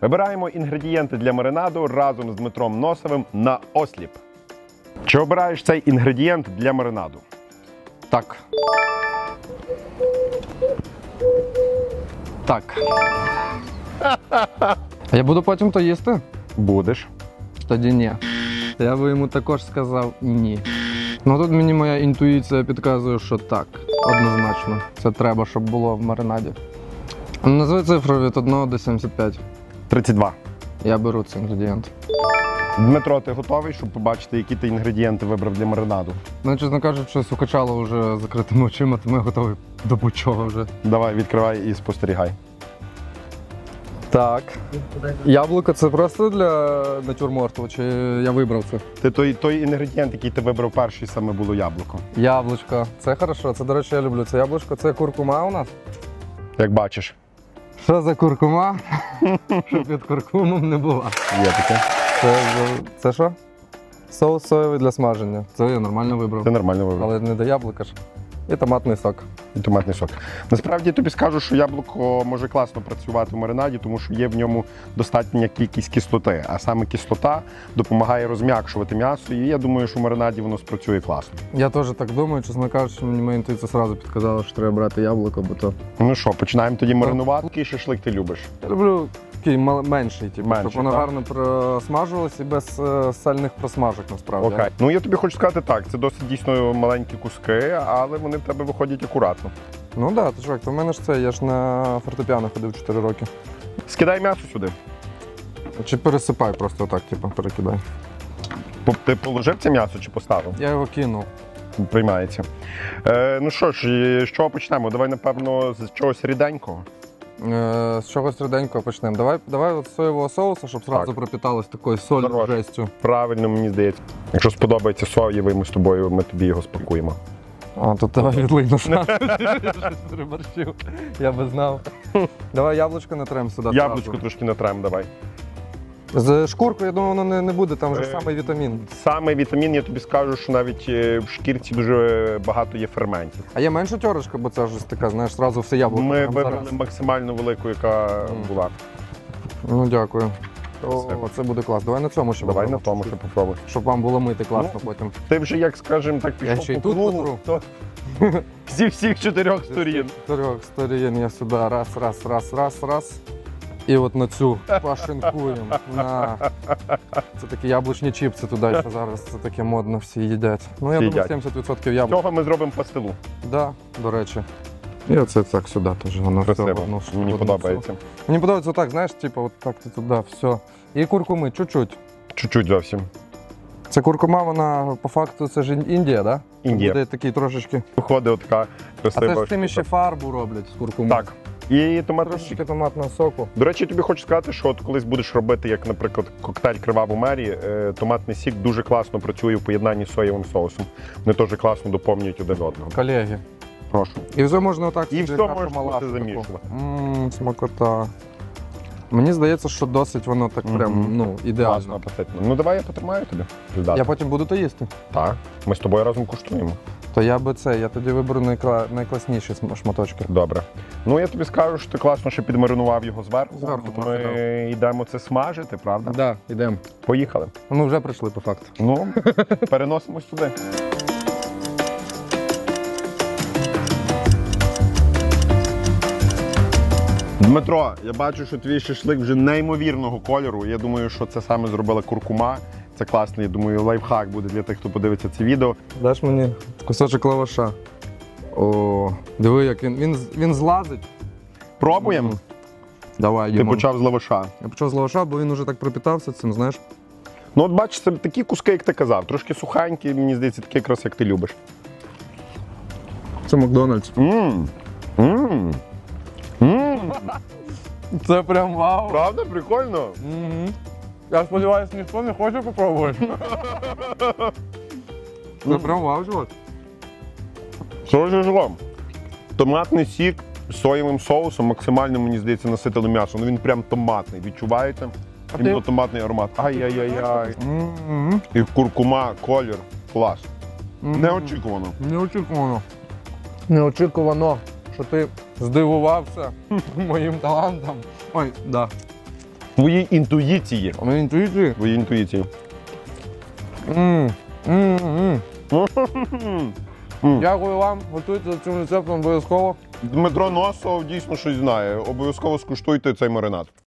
Вибираємо інгредієнти для маринаду разом з Дмитром Носовим на осліп. Чи обираєш цей інгредієнт для маринаду? Так. Так. А я буду потім то їсти? Будеш. Тоді ні. Я би йому також сказав ні. Ну тут мені моя інтуїція підказує, що так. Однозначно. Це треба, щоб було в маринаді. Назви цифру від 1 до 75. 32. Я беру цей інгредієнт. Дмитро, ти готовий, щоб побачити, які ти інгредієнти вибрав для маринаду? Ну, чесно кажучи, сукачало вже закритими очима, тому я готовий до будь-чого вже. Давай, відкривай і спостерігай. Так. Яблуко це просто для натюрморту, чи я вибрав це? Ти той, той інгредієнт, який ти вибрав перший, саме було яблуко. Яблучко. Це хорошо. Це, до речі, я люблю. Це яблучко, це куркума у нас. Як бачиш, Що за куркума? Щоб під куркумом не була. є таке. Це, це що? Соус соєвий для смаження. Це я нормально вибрав. Це нормально вибрав. Але не до яблука ж. І томатний сок. І томатний сок. Насправді я тобі скажу, що яблуко може класно працювати в маринаді, тому що є в ньому достатня кількість кислоти. А саме кислота допомагає розм'якшувати м'ясо. І я думаю, що в маринаді воно спрацює класно. Я теж так думаю, чесно кажучи, мені моя інтуїція одразу підказала, що треба брати яблуко, бо то. Ну що, починаємо тоді маринувати. Який шашлик ти любиш? Я люблю такий мал- менший, типу, Менший, щоб воно так? гарно просмажувалось і без е, сальних просмажок насправді. Окей. Ну я тобі хочу сказати так, це досить дійсно маленькі куски, але вони в тебе виходять акуратно. Ну так, да, ти чувак, то в мене ж це, я ж на фортепіано ходив 4 роки. Скидай м'ясо сюди. Чи пересипай просто так, типу, перекидай. По- Ти положив це м'ясо чи поставив? Я його кинув. Приймається. Е, ну що ж, і з чого почнемо? Давай, напевно, з чогось ріденького. Е, з чогось ріденького почнемо. Давай, давай от соєвого соусу, щоб зразу пропіталось такою солью Хорош. жестю. Правильно, мені здається. Якщо сподобається соєвий, ми з тобою, ми тобі його спакуємо. О, тут давай відлий на. Переборщив. Я би знав. Давай яблучко натрем сюди. Яблучко трошки натрем давай. З шкуркою, я думаю, воно не, не буде, там вже Е, самий вітамін. Саме вітамін, я тобі скажу, що навіть е, в шкірці дуже багато є ферментів. А є менша тьорочка, бо це ж така, знаєш, зразу все яблуко. Ми прям вибрали зараз. максимально велику, яка Мгм. була. Ну дякую. О, це буде клас. Давай на цьому ще Давай на попробуємо. тому, що попробуй. Щоб вам було мити класно Ну, потім. Ти вже, як скажемо, так Я пішов ще й по тут кругу, то зі всіх чотирьох сторін. З Трьох сторін я сюди раз, раз, раз, раз, раз. І от на цю пашинкуємо. На. Це такі яблучні чіпси туди, що зараз це таке модно, всі їдять. Ну, я Всі думаю, 70% яблук. Цього ми зробимо пастилу. Да, до речі. І оце так сюди теж воно все Красиво. Мені подобається. цю. Мені подобається так, знаєш, типу, от так ти туди, все. І куркуми, чуть-чуть. Чуть-чуть зовсім. Це куркума, вона по факту це ж Індія, да? Індія. Буде такий трошечки. Виходить така А красива. це ж тим ще фарбу роблять з куркуми. Так. І томатний сік. Трошечки томатного соку. До речі, тобі хочу сказати, що от колись будеш робити, як, наприклад, коктейль Криваву Мері, е, томатний сік дуже класно працює в поєднанні з соєвим соусом. Вони теж класно доповнюють один одного. Колеги. Прошу. І все можна отак. І все можна замішувати. Смакота. Мені здається, що досить воно так прям Мгм. ну, Класно, ідеально. апетитно. Ну давай я потримаю тобі. Результат. Я потім буду то їсти. Так. Ми з тобою разом куштуємо. То я би це, я тоді виберу найкла... найкласніші шматочки. Добре. Ну я тобі скажу, що ти класно ще підмаринував його зверху. Зверху Ми трохи йдемо це смажити, правда? Так, да, йдемо. Поїхали. Ми вже прийшли по факту. Ну, переносимось туди. Дмитро, я бачу, що твій шашлик вже неймовірного кольору. Я думаю, що це саме зробила куркума. Це класний, я думаю, лайфхак буде для тих, хто подивиться це відео. Даш мені кусочок лаваша. О, диви, як він. Він, він злазить. Пробуємо. Давай, Ти їмо. почав з лаваша. Я почав з лаваша, бо він уже так пропітався цим, знаєш. Ну, от бачиш, це такі куски, як ти казав. Трошки сухенькі, мені здається, такі якраз, як ти любиш. Це Макдональдс. Мм. Мм. Мм. Це прям вау. Правда, прикольно? Угу. Я сподіваюся, ніхто не хоче попробувати. Це прям вау, чувак. Що ж жлом? Томатний сік з соєвим соусом максимально, мені здається, наситило м'ясо. Ну він прям томатний. Відчуваєте? Іменно томатний аромат. Ай-яй-яй-яй. І куркума, колір. Клас. Неочікувано. Неочікувано. Неочікувано, що ти здивувався моїм талантом. Ой, да. Твої інтуїції. А інтуїції? Твої інтуїції. М, м, м. М. Дякую вам, готуйте за цим рецептом обов'язково. Дмитро Носов дійсно щось знає. Обов'язково скуштуйте цей маринад.